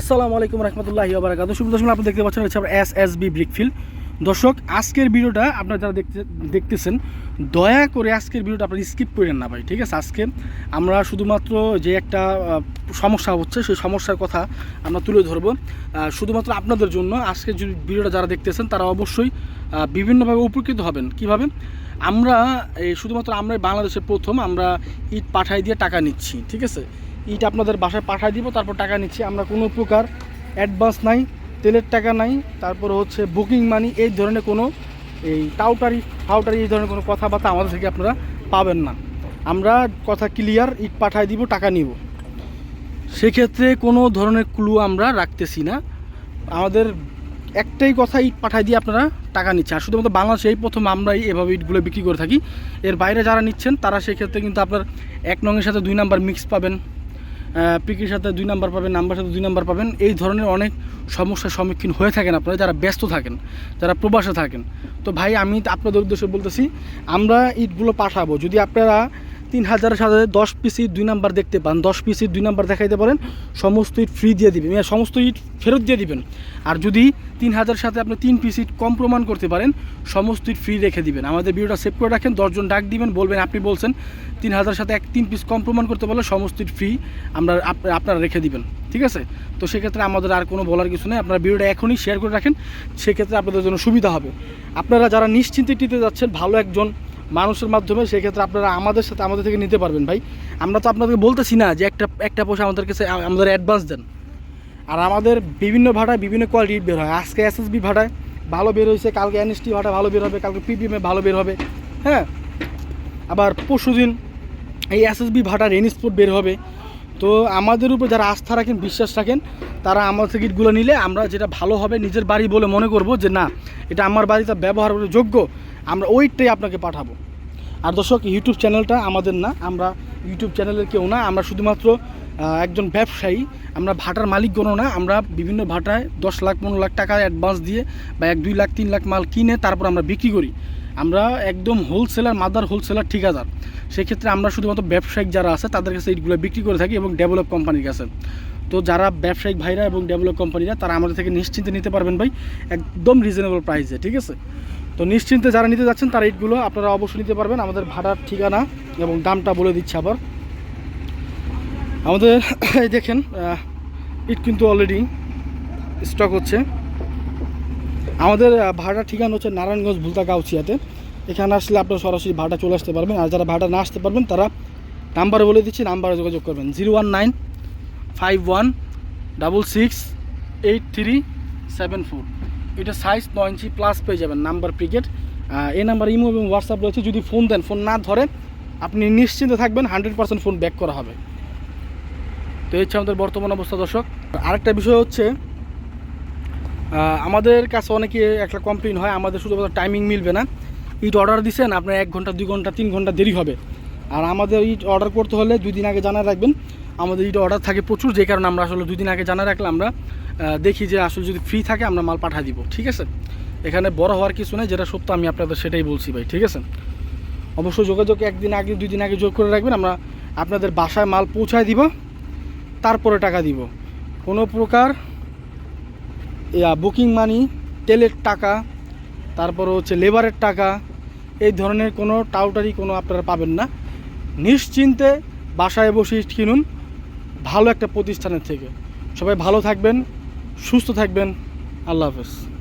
আসসালামু আলাইকুম রহমতুল্লাহি বারাকাত শুভ দর্শক আপনি দেখতে পাচ্ছেন হচ্ছে এস এস বি ব্রিকফিল দর্শক, আজকের ভিডিওটা আপনারা যারা দেখতে, দেখতেছেন, দয়া করে আজকের ভিডিওটা আপনারা স্কিপ করেন না ভাই, ঠিক আছে? আজকে আমরা শুধুমাত্র যে একটা সমস্যা হচ্ছে, সেই সমস্যার কথা আমরা তুলে ধরবো। শুধুমাত্র আপনাদের জন্য আজকে যে ভিডিওটা যারা দেখতেছেন, তারা অবশ্যই বিভিন্নভাবে উপকৃত হবেন। কীভাবে? আমরা, এই শুধুমাত্র আমরা বাংলাদেশের প্রথম, আমরা ইট পাঠাই দিয়ে টাকা নিচ্ছি, ঠিক আছে? ইট আপনাদের বাসায় পাঠাই দিব, তারপর টাকা নিচ্ছি। আমরা কোনো প্রকার অ্যাডভান্স নাই, তেলের টাকা নাই, তারপর হচ্ছে বুকিং মানি এই ধরনের কোনো এই টাউটারি টাউটারি এই ধরনের কোনো কথাবার্তা আমাদের থেকে আপনারা পাবেন না। আমরা কথা ক্লিয়ার ইট পাঠাই দিব, টাকা নিব। সেক্ষেত্রে কোনো ধরনের ক্লু আমরা রাখতেছি না। আমাদের একটাই কথা, ইট পাঠাই দিয়ে আপনারা টাকা নিচ্ছে আর শুধুমাত্র বাংলাদেশে এই প্রথম আমরাই এভাবে ইটগুলো বিক্রি করে থাকি। এর বাইরে যারা নিচ্ছেন, তারা সেক্ষেত্রে কিন্তু আপনার এক নঙের সাথে দুই নাম্বার মিক্স পাবেন। পিকির সাথে দুই নাম্বার পাবেন নাম্বার সাথে দুই নাম্বার পাবেন। এই ধরনের অনেক সমস্যার সম্মুখীন হয়ে থাকেন আপনারা, যারা ব্যস্ত থাকেন, যারা প্রবাসে থাকেন। তো ভাই, আমি আপনাদের উদ্দেশ্যে বলতেছি, আমরা ইটগুলো পাঠাবো। যদি আপনারা তিন হাজারের সাথে দশ পিস ইট দুই নাম্বার দেখতে পান। দশ পিস ইট দুই নাম্বার দেখাইতে পারেন, সমস্ত ইট ফ্রি দিয়ে দিবেন। মানে সমস্ত ইট ফেরত দিয়ে দিবেন। আর যদি তিন হাজার সাথে আপনি তিন পিস ইট কম প্রমাণ করতে পারেন, সমস্ত ইট ফ্রি রেখে দিবেন। আমাদের ভিডিওটা সেভ করে রাখেন, দশজন ডাক দিবেন, বলবেন, আপনি বলছেন তিন হাজার সাথে এক, তিন পিস কম প্রমাণ করতে পারলে সমস্ত ইট ফ্রি আমরা আপ- আপনারা রেখে দিবেন। ঠিক আছে? তো সেক্ষেত্রে আমাদের আর কোনো বলার কিছু নেই। আপনারা ভিডিওটা এখনই শেয়ার করে রাখেন। সেক্ষেত্রে আপনাদের জন্য সুবিধা হবে। আপনারা যারা নিশ্চিন্তে টিতে যাচ্ছেন, ভালো একজন মানুষের মাধ্যমে সেক্ষেত্রে আপনারা আমাদের সাথে আমাদের থেকে নিতে পারবেন ভাই। আমরা তো আপনাদেরকে বলতেছি না যে একটা একটা পয়সা আমাদের কাছে আমাদের অ্যাডভান্স দেন। আর আমাদের বিভিন্ন ভাড়ায় বিভিন্ন কোয়ালিটির বের হয়। আজকে এসএসবি ভাড়ায় ভালো বের হয়েছে, কালকে এনএসটি ভাড়া ভালো বের হবে, কালকে পিপিএমে ভালো বের হবে হ্যাঁ? আবার পরশুদিন এই এসএসবি ভাড়া রেন স্পোর্ট বের হবে। তো আমাদের উপর যারা আস্থা রাখেন, বিশ্বাস রাখেন, তারা আমার থেকে ইটগুলো নিলে আমরা যেটা ভালো হবে নিজের বাড়ি বলে মনে করব যে না, এটা আমার বাড়িতে ব্যবহার যোগ্য। আমরা ওইটাই আপনাকে পাঠাবো। আর দর্শক ইউটিউব চ্যানেলটা আমাদের না, আমরা ইউটিউব চ্যানেলের কেউ না, আমরা শুধুমাত্র একজন ব্যবসায়ী, আমরা ভাটার মালিকগণ না, আমরা বিভিন্ন ভাটায় দশ লাখ, পনেরো লাখ টাকা অ্যাডভান্স দিয়ে বা এক, দুই লাখ, তিন লাখ মাল কিনে তারপর আমরা বিক্রি করি। আমরা একদম হোলসেলার মাদার হোলসেলার ঠিকাদার। সেক্ষেত্রে আমরা শুধুমাত্র ব্যবসায়িক যারা আছে, তাদের কাছে এইগুলো বিক্রি করে থাকি এবং ডেভেলপ কোম্পানির কাছে। তো যারা ব্যবসায়িক ভাইরা এবং ডেভেলপ কোম্পানিরা তারা আমাদের থেকে নিশ্চিন্তে নিতে পারবেন ভাই, একদম রিজনেবল প্রাইসে ঠিক আছে? তো নিশ্চিন্তে যারা নিতে যাচ্ছেন, তারা ইটগুলো আপনারা অবশ্যই নিতে পারবেন। আমাদের ভাড়ার ঠিকানা এবং দামটা বলে দিচ্ছি আবার। আমাদের, এই দেখেন ইট কিন্তু অলরেডি স্টক হচ্ছে। আমাদের ভাড়ার ঠিকানা হচ্ছে নারায়ণগঞ্জ ভুলতা গাউছিয়াতে এখানে আসলে আপনারা সরাসরি ভাড়া চলে আসতে পারবেন। আর যারা ভাড়া না আসতে পারবেন, তারা নাম্বার বলে দিচ্ছি নাম্বারে যোগাযোগ করবেন। Zero one nine five one double six eight three seven four. এটা সাইজ নয় ইঞ্চি প্লাস পেয়ে যাবেন নাম্বার প্রিকেট এই নাম্বার ইমো এবং হোয়াটসঅ্যাপ রয়েছে। যদি ফোন দেন ফোন না ধরে, আপনি নিশ্চিন্তে থাকবেন হান্ড্রেড পার্সেন্ট ফোন ব্যাক করা হবে। তো এই হচ্ছে আমাদের বর্তমান অবস্থা, দর্শক। আরেকটা বিষয় হচ্ছে আমাদের কাছে অনেকে একটা কমপ্লেন হয়, আমাদের শুধুমাত্র টাইমিং মিলবে না। ইট অর্ডার দিচ্ছেন আপনার এক ঘণ্টা, দুই ঘণ্টা, তিন ঘণ্টা দেরি হবে। আর আমাদের ইট অর্ডার করতে হলে দুই দিন আগে জানা রাখবেন আমাদের ইট অর্ডার থাকে প্রচুর, যে কারণে আমরা আসলে দুদিন আগে জানা রাখলে আমরা। দেখি যে আসলে যদি ফ্রি থাকে আমরা মাল পাঠিয়ে দিব, ঠিক আছে? এখানে বড় হওয়ার কিছু নেই, যেটা সত্য আমি আপনাদের সেটাই বলছি ভাই, ঠিক আছে? অবশ্যই যোগাযোগ একদিন আগে, দুই দিন আগে যোগ করে রাখবেন, আমরা আপনাদের বাসায় মাল পৌঁছায় দিব, তারপরে টাকা দিব। কোনো প্রকার বুকিং মানি তেলের টাকা, তারপর হচ্ছে লেবারের টাকা, এই ধরনের কোনো টাউটারি কোনো আপনারা পাবেন না। নিশ্চিন্তে বাসায় বসে কিনুন ভালো একটা প্রতিষ্ঠানের থেকে। সবাই ভালো থাকবেন সুস্থ থাকবেন। আল্লাহ হাফেজ।